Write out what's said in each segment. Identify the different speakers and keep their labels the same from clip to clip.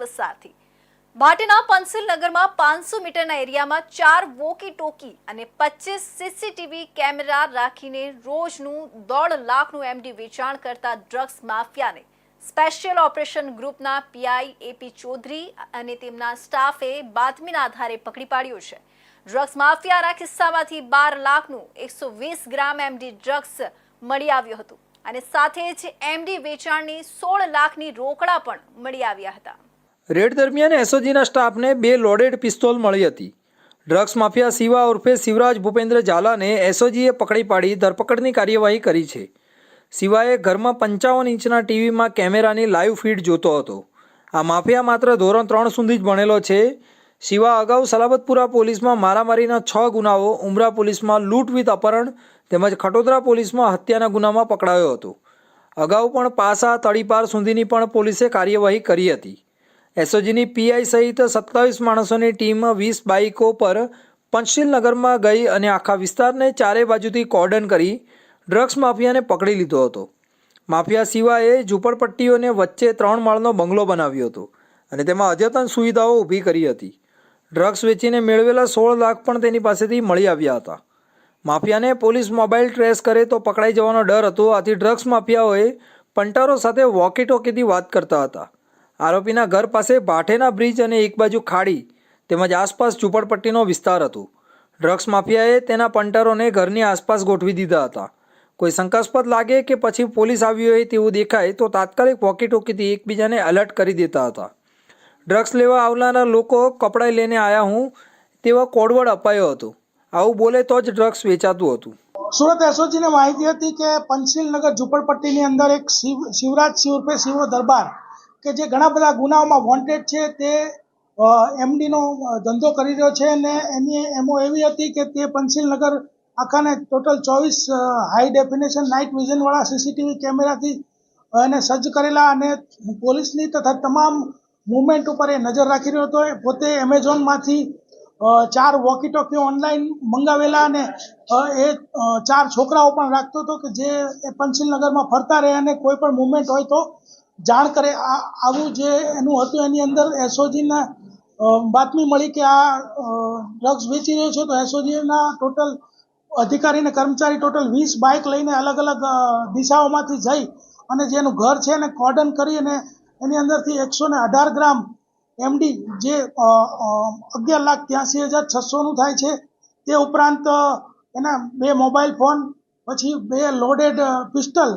Speaker 1: વસારથી ભાટીના પંસલનગરમાં પાંચસો મીટરના એરિયામાં ચાર વોકી ટોકી અને પચીસ સીસીટીવી કેમેરા રાખીને રોજનું દોઢ લાખનું એમડી વેચાણ કરતા ડ્રગ્સ માફિયાને સ્પેશિયલ ઓપરેશન ગ્રુપના પીઆઈ એપી ચૌધરી અને તેમના સ્ટાફે બાતમીના આધારે પકડી પાડ્યો છે. ડ્રગ્સ માફિયાના ખિસ્સામાંથી બાર લાખનું એકસો વીસ ગ્રામ એમડી ડ્રગ્સ મળી આવ્યું હતું અને સાથે જ એમડી વેચાણની સોળ લાખની રોકડા પણ મળી આવ્યા હતા.
Speaker 2: રેડ દરમિયાન એસઓજીના સ્ટાફને બે લોડેડ પિસ્તોલ મળી હતી. ડ્રગ્સ માફિયા શિવા ઉર્ફે શિવરાજ ભૂપેન્દ્ર ઝાલાને એસઓજીએ પકડી પાડી ધરપકડની કાર્યવાહી કરી છે. શિવાએ ઘરમાં પંચાવન ઇંચના ટીવીમાં કેમેરાની લાઈવ ફીડ જોતો હતો. આ માફિયા માત્ર ધોરણ ત્રણ સુધી જ ભણેલો છે. શિવા અગાઉ સલાબતપુરા પોલીસમાં મારામારીના છ ગુનાઓ, ઉમરા પોલીસમાં લૂંટ વિથ અપહરણ તેમજ ખટોદરા પોલીસમાં હત્યાના ગુનામાં પકડાયો હતો. અગાઉ પણ પાસા તળીપાર સુધીની પણ પોલીસે કાર્યવાહી કરી હતી. એસઓજીની પીઆઈ સહિત સત્તાવીસ માણસોની ટીમ વીસ બાઇકો પર પંચશીલનગરમાં ગઈ અને આખા વિસ્તારને ચારે બાજુથી કોર્ડન કરી ડ્રગ્સ માફિયાને પકડી લીધો હતો. માફિયા સિવાયે ઝૂંપડપટ્ટીઓને વચ્ચે ત્રણ માળનો બંગલો બનાવ્યો હતો અને તેમાં અદ્યતન સુવિધાઓ ઊભી કરી હતી. ડ્રગ્સ વેચીને મેળવેલા સોળ લાખ પણ તેની પાસેથી મળી આવ્યા હતા. માફિયાને પોલીસ મોબાઈલ ટ્રેસ કરે તો પકડાઈ જવાનો ડર હતો, આથી ડ્રગ્સ માફિયાઓએ પંટારો સાથે વોકી ટોકીથી વાત કરતા હતા. આરોપીના ઘર પાસે ભાઠેના બ્રિજ અને એક બાજુ ખાડી તેમજ આસપાસ ઝૂંપડપટ્ટીનો વિસ્તાર હતો. ડ્રગ્સ માફિયાએ તેના પંટરોને ઘરની આસપાસ ગોઠવી દીધા હતા. કોઈ શંકાસ્પદ લાગે કે પછી પોલીસ આવી હોય તેવું દેખાય તો તાત્કાલિક વોકી ટોકીથી એકબીજાને એલર્ટ કરી દેતા હતા. ડ્રગ્સ લેવા આવનારા લોકો કપડાં લઈને આવ્યા હું તેવા કોડવડ અપાયો હતો. આવું બોલે તો જ ડ્રગ્સ વેચાતું હતું.
Speaker 3: સુરત એસઓજીને માહિતી હતી કે પંચશીલનગર ઝુંપડપટ્ટીની અંદર એક શિવ, શિવરાજ શિવ રૂપે શિવનો દરબાર કે જે ઘણા બધા ગુનાઓમાં વોન્ટેડ છે તે એમડીનો ધંધો કરી રહ્યો છે અને એની એમો એવી હતી કે તે પંચશીલનગર આખાને ટોટલ ચોવીસ હાઈ ડેફિનેશન નાઇટ વિઝનવાળા સીસીટીવી કેમેરાથી એને સજ્જ કરેલા અને પોલીસની તથા તમામ મુવમેન્ટ ઉપર એ નજર રાખી રહ્યો હતો. એ પોતે એમેઝોનમાંથી ચાર વોકી ટોકી ઓનલાઈન મંગાવેલા અને એ ચાર છોકરાઓ પણ રાખતો હતો કે જે એ પંચશીલનગરમાં ફરતા રહે અને કોઈ પણ મુવમેન્ટ હોય તો જાણ કરે, આ આવું જે એનું હતું, એની અંદર એસઓજીના બાતમી મળી કે આ ડ્રગ્સ વેચી રહ્યો છે, તો એસઓજીના ટોટલ અધિકારી અને કર્મચારી ટોટલ વીસ બાઇક લઈને અલગ અલગ દિશાઓમાંથી જઈ અને જેનું ઘર છે એને કોર્ડન કરી અને એની અંદરથી એકસો ને અઢાર ગ્રામ એમડી જે અગિયાર લાખ ત્યાંસી હજાર છસોનું થાય છે, તે ઉપરાંત એના બે મોબાઈલ ફોન, પછી બે લોડેડ પિસ્ટલ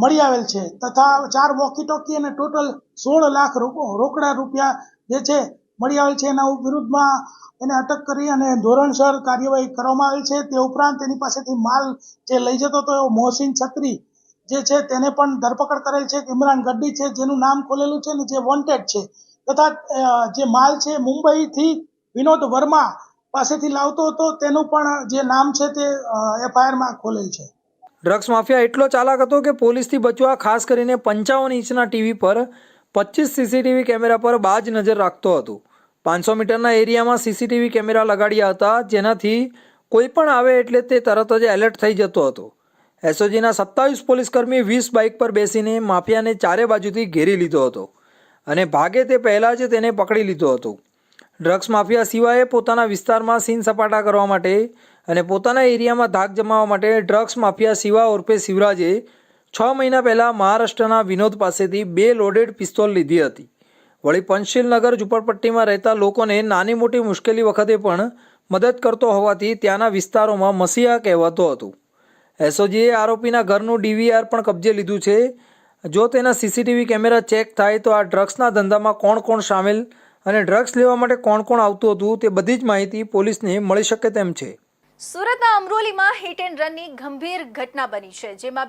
Speaker 3: મળી આવેલ છે. તથા ચાર વોકી ટોકી અને ટોટલ સોળ લાખ રોકડા રૂપિયા જે છે, મળી આવેલ છે. એના વિરુદ્ધમાં એને અટક કરી અને ધોરણસર કાર્યવાહી કરવામાં આવેલ છે. તે ઉપરાંત તેની પાસેથી માલ જે લઈ જતો હતો, એવો મોહસિન છત્રી જે છે, તેને પણ ધરપકડ કરેલ છે. ઇમરાન ગડ્ડી છે, જેનું નામ ખોલેલું છે ને જે વોન્ટેડ છે. તથા જે માલ છે, મુંબઈથી વિનોદ વર્મા પાસેથી લાવતો હતો. તેનું પણ જે નામ છે તે એફઆઈઆરમાં ખોલેલ છે.
Speaker 2: ડ્રગ્સ માફિયા એટલો ચાલાક હતો કે પોલીસથી બચવા ખાસ કરીને પંચાવન ઇંચના ટીવી પર પચીસ સીસીટીવી કેમેરા પર બાજ નજર રાખતો હતો. પાંચસો મીટરના એરિયામાં સીસીટીવી કેમેરા લગાડ્યા હતા, જેનાથી કોઈ પણ આવે એટલે તે તરત જ એલર્ટ થઈ જતો હતો. એસઓજીના સત્તાવીસ પોલીસકર્મી વીસ બાઇક પર બેસીને માફિયાને ચારે બાજુથી ઘેરી લીધો હતો અને ભાગે તે પહેલાં જ તેને પકડી લીધો હતો. ડ્રગ્સ માફિયા સિવાય પોતાના વિસ્તારમાં સીન સપાટા કરવા માટે અને પોતાના એરિયામાં ધાક જમાવવા માટે ડ્રગ્સ માફિયા શિવા ઉર્ફે શિવરાજે છ મહિના પહેલાં મહારાષ્ટ્રના વિનોદ પાસેથી બે લોડેડ પિસ્તોલ લીધી હતી. વળી પંચશીલનગર ઝુંપડપટ્ટીમાં રહેતા લોકોને નાની મોટી મુશ્કેલી વખતે પણ મદદ કરતો હોવાથી ત્યાંના વિસ્તારોમાં મસીહા કહેવાતો હતો. એસઓજીએ આરોપીના ઘરનું ડીવીઆર પણ કબજે લીધું છે. જો તેના સીસીટીવી કેમેરા ચેક થાય તો આ ડ્રગ્સના ધંધામાં કોણ કોણ સામેલ અને ડ્રગ્સ લેવા માટે કોણ કોણ આવતું હતું તે બધી જ માહિતી પોલીસને મળી શકે તેમ છે.
Speaker 1: સુરતના અમરોલીમાં હિટ એન્ડ રનની ગંભીર ઘટના બની છે જેમાં